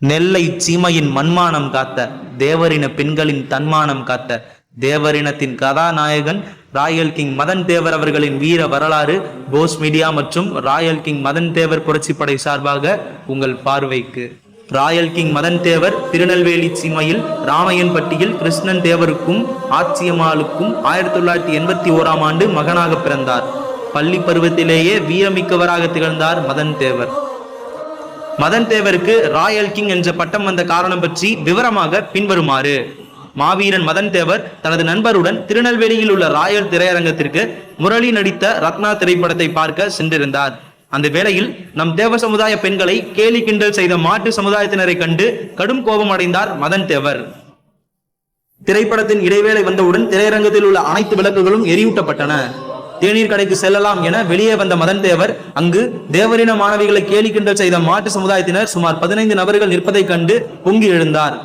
நெல்லை சீமையின் மண்மானம் காத்த தேவரின பெண்களின் தன்மானம் காத்த தேவரினத்தின் கதாநாயகன் ராயல் கிங் மதன் தேவர் அவர்களின் வீர வரலாறு போஸ் மீடியா மற்றும் ராயல் கிங் மதன் தேவர் புரட்சிப்படை சார்பாக உங்கள் பார்வைக்கு. ராயல் கிங் மதன் தேவர் திருநெல்வேலி சீமையில் ராமையன்பட்டியில் கிருஷ்ணன் தேவருக்கும் ஆச்சியம்மாளுக்கும் ஆயிரத்தி தொள்ளாயிரத்தி எண்பத்தி ஓராம் ஆண்டு மகனாக பிறந்தார். பள்ளி பருவத்திலேயே வீரமிக்கவராக திகழ்ந்தார் மதன் தேவர். மதன் தேவருக்கு ராயல் கிங் என்ற பட்டம் வந்த காரணம் பற்றி விவரமாக பின்வருமாறு. மாவீரன் மதன் தேவர் தனது நண்பருடன் திருநெல்வேலியில் உள்ள ராயல் திரையரங்கத்திற்கு முரளி நடித்த ரத்னா திரைப்படத்தை பார்க்க சென்றிருந்தார். அந்த வேளையில் நம் தேவ சமுதாய பெண்களை கேலி கிண்டல் செய்த மாட்டு சமுதாயத்தினரை கண்டு கடும் கோபம் அடைந்தார் மதன் தேவர். திரைப்படத்தின் இடைவேளை வந்தவுடன் திரையரங்கத்தில் உள்ள அனைத்து விளக்குகளும் எரியூட்டப்பட்டன. தேநீர் கடைக்கு செல்லலாம் என வெளியே வந்த மதன் தேவர் அங்கு தேவரின மாணவிகளை கேலி கிண்டல் செய்த மாட்டு சமுதாயத்தினர் சுமார் பதினைந்து நபர்கள் நிற்பதைக் கண்டு பொங்கி எழுந்தார்.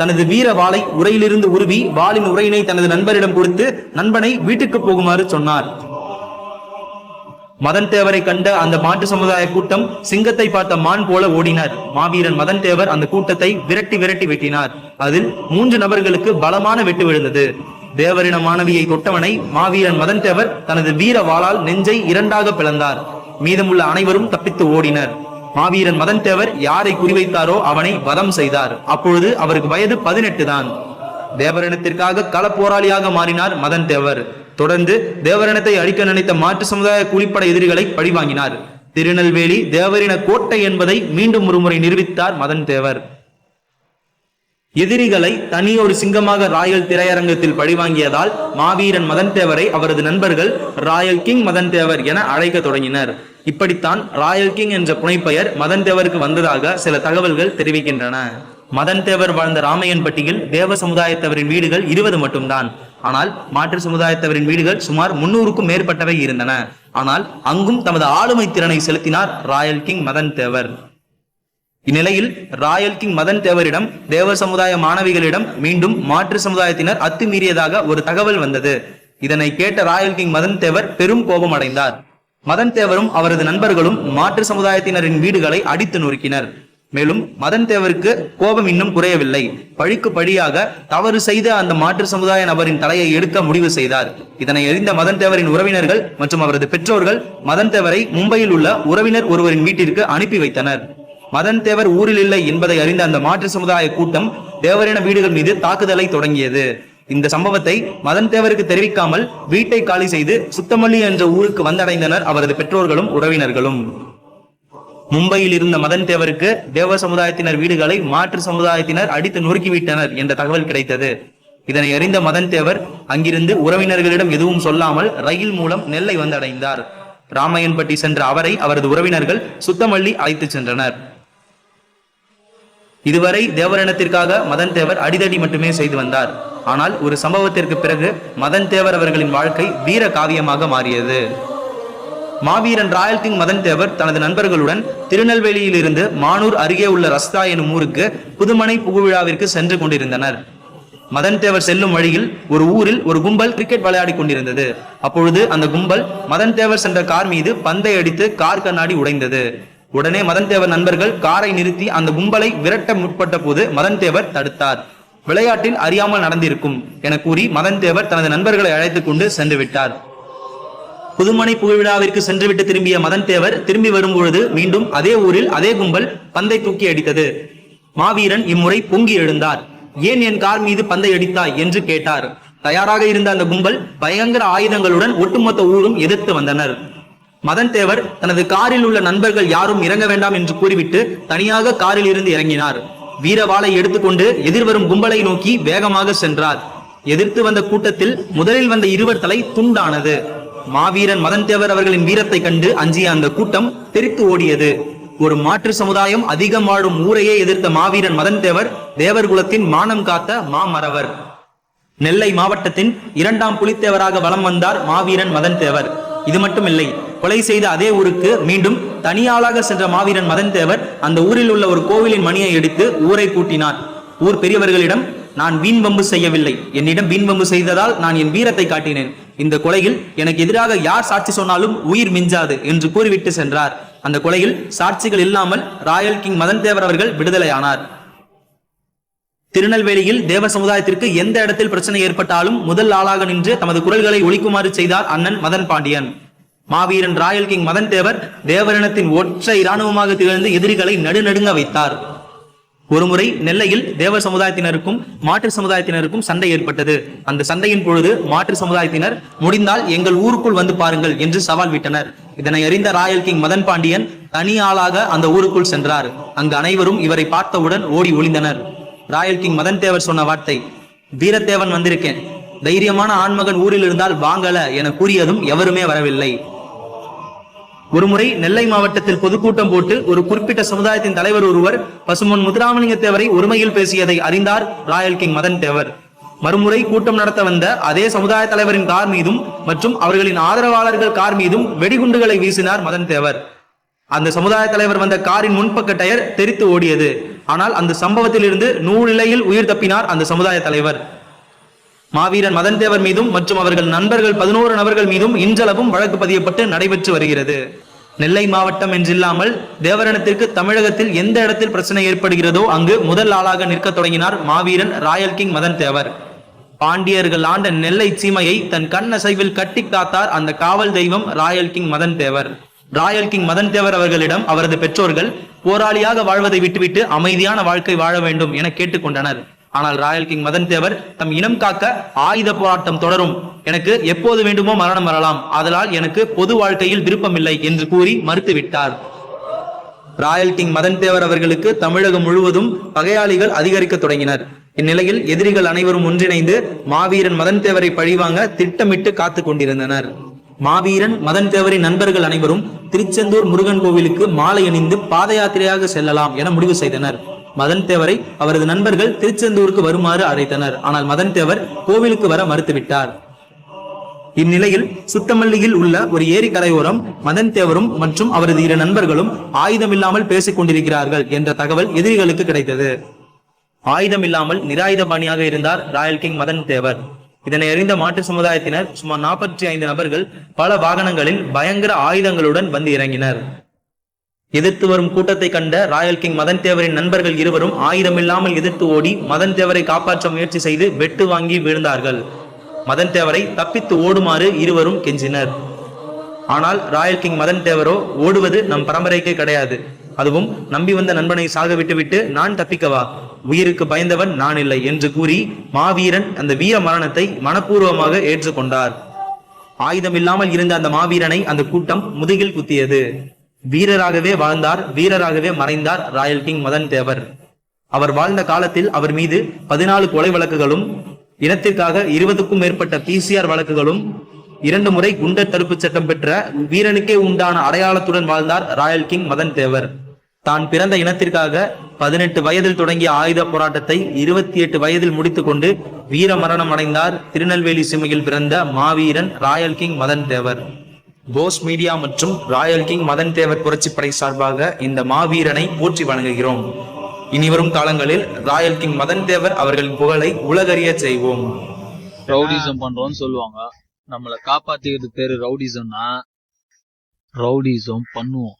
தனது வீர வாளை உரையிலிருந்து உருவி வாளின் உரையினை தனது நண்பரிடம் கொடுத்து நண்பனை வீட்டுக்கு போகுமாறு சொன்னார். மதன் தேவரை கண்ட அந்த மாட்டு சமுதாய கூட்டம் சிங்கத்தை பார்த்த மான் போல ஓடினார். மாவீரன் மதன் தேவர் அந்த கூட்டத்தை விரட்டி விரட்டி வெட்டினார். அதில் மூன்று நபர்களுக்கு பலமான வெட்டு விழுந்தது. தேவரின மாணவியை தொட்டவனை மாவீரன் மதன் தேவர் தனது வீர வாளால் நெஞ்சை இரண்டாக பிளந்தார். மீதமுள்ள அனைவரும் தப்பித்து ஓடினர். மாவீரன் மதன் தேவர் யாரை குறிவைத்தாரோ அவனை வதம் செய்தார். அப்பொழுது அவருக்கு வயது பதினெட்டு தான். தேவரினத்திற்காக கள போராளியாக மாறினார் மதன் தேவர் தொடர்ந்து தேவரினத்தை அழிக்க நினைத்த மாற்று சமுதாய கூலிப்படை எதிரிகளை பழிவாங்கினார். திருநெல்வேலி தேவரின கோட்டை என்பதை மீண்டும் ஒருமுறை நிரூபித்தார் மதன் தேவர் எதிரிகளை தனி ஒரு சிங்கமாக ராயல் திரையரங்கத்தில் பழிவாங்கியதால் மாவீரன் மதன் தேவரை அவரது நண்பர்கள் ராயல் கிங் மதன் தேவர் என அழைக்க தொடங்கினர். இப்படித்தான் ராயல் கிங் என்ற புனைப்பெயர் மதன் தேவருக்கு வந்ததாக சில தகவல்கள் தெரிவிக்கின்றன. மதன் தேவர் வாழ்ந்த ராமையன்பட்டியில் தேவ சமுதாயத்தவரின் வீடுகள் இருபது மட்டும்தான். ஆனால் மாற்று சமுதாயத்தவரின் வீடுகள் சுமார் முன்னூறுக்கும் மேற்பட்டவை இருந்தன. ஆனால் அங்கும் தமது ஆளுமை திறனை செலுத்தினார் ராயல் கிங் மதன் தேவர் இந்நிலையில் ராயல் கிங் மதன் தேவரிடம் தேவ சமுதாய மாணவிகளிடம் மீண்டும் மாற்று சமுதாயத்தினர் அத்துமீறியதாக ஒரு தகவல் வந்தது. இதனை கேட்ட ராயல் கிங் மதன் தேவர் பெரும் கோபம் அடைந்தார் மதன் தேவரும் அவரது நண்பர்களும் மாற்று சமுதாயத்தினரின் வீடுகளை அடித்து நொறுக்கினர். மேலும் மதன் தேவருக்கு கோபம் இன்னும் குறையவில்லை. பழிக்கு பழியாக தவறு செய்த அந்த மாற்று சமுதாய நபரின் தலையை எடுக்க முடிவு செய்தார். இதனை அறிந்த மதன் தேவரின் உறவினர்கள் மற்றும் அவரது பெற்றோர்கள் மதன் தேவரை மும்பையில் உள்ள உறவினர் ஒருவரின் வீட்டிற்கு அனுப்பி வைத்தனர். மதன் தேவர் ஊரில் இல்லை என்பதை அறிந்த அந்த மாற்று சமுதாய கூட்டம் தேவரின வீடுகள் மீது தாக்குதலை தொடங்கியது. இந்த சம்பவத்தை மதன் தேவருக்கு தெரிவிக்காமல் வீட்டை காலி செய்து சுத்தமல்லி என்ற ஊருக்கு வந்தடைந்தனர் அவரது பெற்றோர்களும் உறவினர்களும். மும்பையில் இருந்த மதன் தேவருக்கு தேவ சமுதாயத்தினர் வீடுகளை மாற்று சமுதாயத்தினர் அடித்து நொறுக்கிவிட்டனர் என்ற தகவல் கிடைத்தது. இதனை அறிந்த மதன் தேவர் அங்கிருந்து உறவினர்களிடம் எதுவும் சொல்லாமல் ரயில் மூலம் நெல்லை வந்தடைந்தார். ராமையன்பட்டி சென்ற அவரை அவரது உறவினர்கள் சுத்தமல்லி அழைத்துச் சென்றனர். இதுவரை தேவரினத்திற்காக மதன் தேவர் அடிதடி மட்டுமே செய்து வந்தார். ஆனால் ஒரு சம்பவத்திற்கு பிறகு மதன் தேவர் அவர்களின் வாழ்க்கை வீர காவியமாக மாறியது. மாவீரன் ராயல் கிங் மதன் தேவர் தனது நண்பர்களுடன் திருநெல்வேலியிலிருந்து மானூர் அருகே உள்ள ரஸ்தா எனும் ஊருக்கு புதுமனை புகுவிழாவிற்கு சென்று கொண்டிருந்தனர். மதன் தேவர் செல்லும் வழியில் ஒரு ஊரில் ஒரு கும்பல் கிரிக்கெட் விளையாடி கொண்டிருந்தது. அப்பொழுது அந்த கும்பல் மதன் தேவர் சென்ற கார் மீது பந்தை அடித்து கார் கண்ணாடி உடைந்தது. உடனே மதன் தேவர் நண்பர்கள் காரை நிறுத்தி அந்த கும்பலை விரட்ட முற்பட்ட போது மதன் தேவர் தடுத்தார். விளையாட்டில் அறியாமல் நடந்திருக்கும் என கூறி மதன் தேவர் தனது நண்பர்களை அழைத்துக் கொண்டு சென்று விட்டார். புதுமனை புகழ்விழாவிற்கு சென்றுவிட்டு திரும்பிய மதன் தேவர் திரும்பி வரும்பொழுது மீண்டும் அதே ஊரில் அதே கும்பல் பந்தை தூக்கி அடித்தது. மாவீரன் இம்முறை பொங்கி எழுந்தார். ஏன் என் கார் மீது பந்தை அடித்தாய்? என்று கேட்டார். தயாராக இருந்த அந்த கும்பல் பயங்கர ஆயுதங்களுடன் ஒட்டுமொத்த ஊரும் எதிர்த்து வந்தனர். மதன் தேவர் தனது காரில் உள்ள நண்பர்கள் யாரும் இறங்க வேண்டாம் என்று கூறிவிட்டு தனியாக காரில் இருந்து இறங்கினார். வீரவாளை எடுத்துக்கொண்டு எதிர்வரும் கும்பலை நோக்கி வேகமாக சென்றார். எதிர்த்து வந்த கூட்டத்தில் முதலில் வந்த இருவர் தலை துண்டானது. மாவீரன் மதன் தேவர் அவர்களின் வீரத்தை கண்டு அஞ்சிய அந்த கூட்டம் தெரித்து ஓடியது. ஒரு மாற்று சமுதாயம் அதிகம் வாழும் ஊரையே எதிர்த்த மாவீரன் மதன் தேவர் குலத்தின் மானம் காத்த மாமரவர் நெல்லை மாவட்டத்தின் இரண்டாம் புலித்தேவராக வலம் வந்தார் மாவீரன் மதன் தேவர். இது மட்டுமில்லை கொலை செய்த அதே ஊருக்கு மீண்டும் தனியாளாக சென்ற மாவீரன் மதன் தேவர் அந்த ஊரில் உள்ள ஒரு கோவிலின் மணியை எடுத்து ஊரை கூட்டினார். ஊர் பெரியவர்களிடம் நான் வீண் வம்பு செய்யவில்லை. என்னிடம் வீண் வம்பு செய்ததால் நான் என் வீரத்தை காட்டினேன். இந்த கொலையில் எனக்கு எதிராக யார் சாட்சி சொன்னாலும் உயிர் மிஞ்சாது என்று கூறிவிட்டு சென்றார். அந்த கொலையில் சாட்சிகள் இல்லாமல் ராயல் கிங் மதன் தேவர் அவர்கள் விடுதலையானார். திருநெல்வேலியில் தேவ சமுதாயத்திற்கு எந்த இடத்தில் பிரச்சனை ஏற்பட்டாலும் முதல் ஆளாக நின்று தமது குரல்களை ஒழிக்குமாறு செய்தார் அண்ணன் மதன் பாண்டியன். மாவீரன் ராயல் கிங் மதன் தேவர் தேவரினத்தின் ஒற்றை இராணுவமாக திகழ்ந்து எதிரிகளை நடுநடுங்க வைத்தார். ஒருமுறை நெல்லையில் தேவ சமுதாயத்தினருக்கும் மாற்று சமுதாயத்தினருக்கும் சண்டை ஏற்பட்டது. அந்த சண்டையின் பொழுது மாற்று சமுதாயத்தினர் முடிந்தால் எங்கள் ஊருக்குள் வந்து பாருங்கள் என்று சவால் விட்டனர். இதனை அறிந்த ராயல் கிங் மதன் பாண்டியன் தனி ஆளாக அந்த ஊருக்குள் சென்றார். அங்கு அனைவரும் இவரை பார்த்தவுடன் ஓடி ஒளிந்தனர். ராயல் கிங் மதன் தேவர் சொன்ன வார்த்தை வீரத்தேவன் வந்திருக்கேன். தைரியமான ஆண்மகன் ஊரில் இருந்தால் வாங்கல என கூறியதும் எவருமே வரவில்லை. ஒருமுறை நெல்லை மாவட்டத்தில் பொதுக்கூட்டம் போட்டு ஒரு குறிப்பிட்ட சமுதாயத்தின் தலைவர் ஒருவர் பசுமன் முத்துராமலிங்க தேவரை ஒருமையில் பேசியதை அறிந்தார் ராயல் கிங் மதன் தேவர். மறுமுறை கூட்டம் நடத்த வந்த அதே சமுதாய தலைவரின் கார் மீதும் மற்றும் அவர்களின் ஆதரவாளர்கள் கார் மீதும் வெடிகுண்டுகளை வீசினார் மதன் தேவர். அந்த சமுதாய தலைவர் வந்த காரின் முன்பக்க டயர் தெரித்து ஓடியது. ஆனால் அந்த சம்பவத்திலிருந்து நூலிலையில் உயிர் தப்பினார் அந்த சமுதாய தலைவர். மாவீரன் மதன் தேவர் மீதும் மற்றும் அவர்கள் நண்பர்கள் பதினோரு நபர்கள் மீதும் இன்றளவும் வழக்கு பதியப்பட்டு நடைபெற்று வருகிறது. நெல்லை மாவட்டம் என்றில்லாமல் தேவரணத்திற்கு தமிழகத்தில் எந்த இடத்தில் பிரச்சனை ஏற்படுகிறதோ அங்கு முதல் ஆளாக நிற்க தொடங்கினார் மாவீரன் ராயல் கிங் மதன் தேவர் பாண்டியர்கள் ஆண்ட நெல்லை சீமையை தன் கண் அசைவில் கட்டி காத்தார் அந்த காவல் தெய்வம் royal king Madan Thevar royal king Madan Thevar அவர்களிடம் அவரது பெற்றோர்கள் போராளியாக வாழ்வதை விட்டுவிட்டு அமைதியான வாழ்க்கை வாழ வேண்டும் என கேட்டுக்கொண்டனர் ஆனால் ராயல் கிங் மதன் தேவர் தம் இனம் காக்க ஆயுத போராட்டம் தொடரும். எனக்கு எப்போது வேண்டுமோ மரணம் வரலாம். அதனால் எனக்கு பொது வாழ்க்கையில் விருப்பமில்லை என்று கூறி மறுத்துவிட்டார். ராயல் கிங் மதன் தேவர் அவர்களுக்கு தமிழகம் முழுவதும் பகையாளிகள் அதிகரிக்க தொடங்கினர். இந்நிலையில் எதிரிகள் அனைவரும் ஒன்றிணைந்து மாவீரன் மதன் தேவரை பழிவாங்க திட்டமிட்டு காத்து கொண்டிருந்தனர். மாவீரன் மதன் தேவரின் நண்பர்கள் அனைவரும் திருச்செந்தூர் முருகன் கோவிலுக்கு மாலை அணிந்து பாத யாத்திரையாக செல்லலாம் என முடிவு செய்தனர். மதன் தேவரை அவரது நண்பர்கள் திருச்செந்தூருக்கு வருமாறு அழைத்தனர். ஆனால் மதன் தேவர் கோவிலுக்கு வர மறுத்துவிட்டார். இந்நிலையில் சுத்தமல்லியில் உள்ள ஒரு ஏரி கரையோரம் மதன் தேவரும் மற்றும் அவரது இரு நண்பர்களும் ஆயுதமில்லாமல் பேசிக் கொண்டிருக்கிறார்கள் என்ற தகவல் எதிரிகளுக்கு கிடைத்தது. ஆயுதம் இல்லாமல் நிராயுதபாணியாக இருந்தார் ராயல் கிங் மதன் தேவர். இதனை அறிந்த மாட்டு சமுதாயத்தினர் சுமார் நாற்பத்தி ஐந்து நபர்கள் பல வாகனங்களில் பயங்கர ஆயுதங்களுடன் வந்து இறங்கினர். எதிர்த்து வரும் கூட்டத்தை கண்ட ராயல் கிங் மதன் தேவரின் நண்பர்கள் இருவரும் ஆயுதமில்லாமல் எதிர்த்து ஓடி மதன் தேவரை காப்பாற்ற முயற்சி செய்து வெட்டு வாங்கி விழுந்தார்கள். மதன் தேவரை தப்பித்து ஓடுமாறு இருவரும் கெஞ்சினர். ஆனால் ராயல் கிங் மதன் தேவரோ ஓடுவது நம் பரம்பரைக்கே கிடையாது. அதுவும் நம்பி வந்த நண்பனை சாக விட்டுவிட்டு நான் தப்பிக்கவா? உயிருக்கு பயந்தவன் நான் இல்லை என்று கூறி மாவீரன் அந்த வீர மரணத்தை மனப்பூர்வமாக ஏற்றுக்கொண்டார். ஆயுதம் இல்லாமல் இருந்த அந்த மாவீரனை அந்த கூட்டம் முதுகில் குத்தியது. வீரராகவே வாழ்ந்தார் வீரராகவே மறைந்தார் ராயல் கிங் மதன் தேவர். அவர் வாழ்ந்த காலத்தில் அவர் மீது பதினாலு கொலை வழக்குகளும் இனத்திற்காக இருபதுக்கும் மேற்பட்ட பிசிஆர் வழக்குகளும் இரண்டு முறை குண்டர் தடுப்புச் சட்டம் பெற்ற வீரனுக்கே உண்டான அடையாளத்துடன் வாழ்ந்தார் ராயல் கிங் மதன் தேவர். தான் பிறந்த இனத்திற்காக பதினெட்டு வயதில் தொடங்கிய ஆயுத போராட்டத்தை இருபத்தி எட்டு வயதில் முடித்துக்கொண்டு வீர மரணம் அடைந்தார் திருநெல்வேலி சிமையில் பிறந்த மாவீரன் royal king Madan Thevar. Bose media மற்றும் ராயல் கிங் மதன் தேவர் புரட்சிப்படை சார்பாக இந்த மாவீரனை போற்றி வழங்குகிறோம் இனிவரும் காலங்களில் ராயல் கிங் மதன் தேவர் அவர்களின் புகழை உலகறிய செய்வோம். ரவுடிசம் பண்றோம்னு சொல்லுவாங்க. நம்மளை காப்பாத்திக்கிறது பேரு ரவுடிசம்னா ரவுடிசம் பண்ணுவோம்.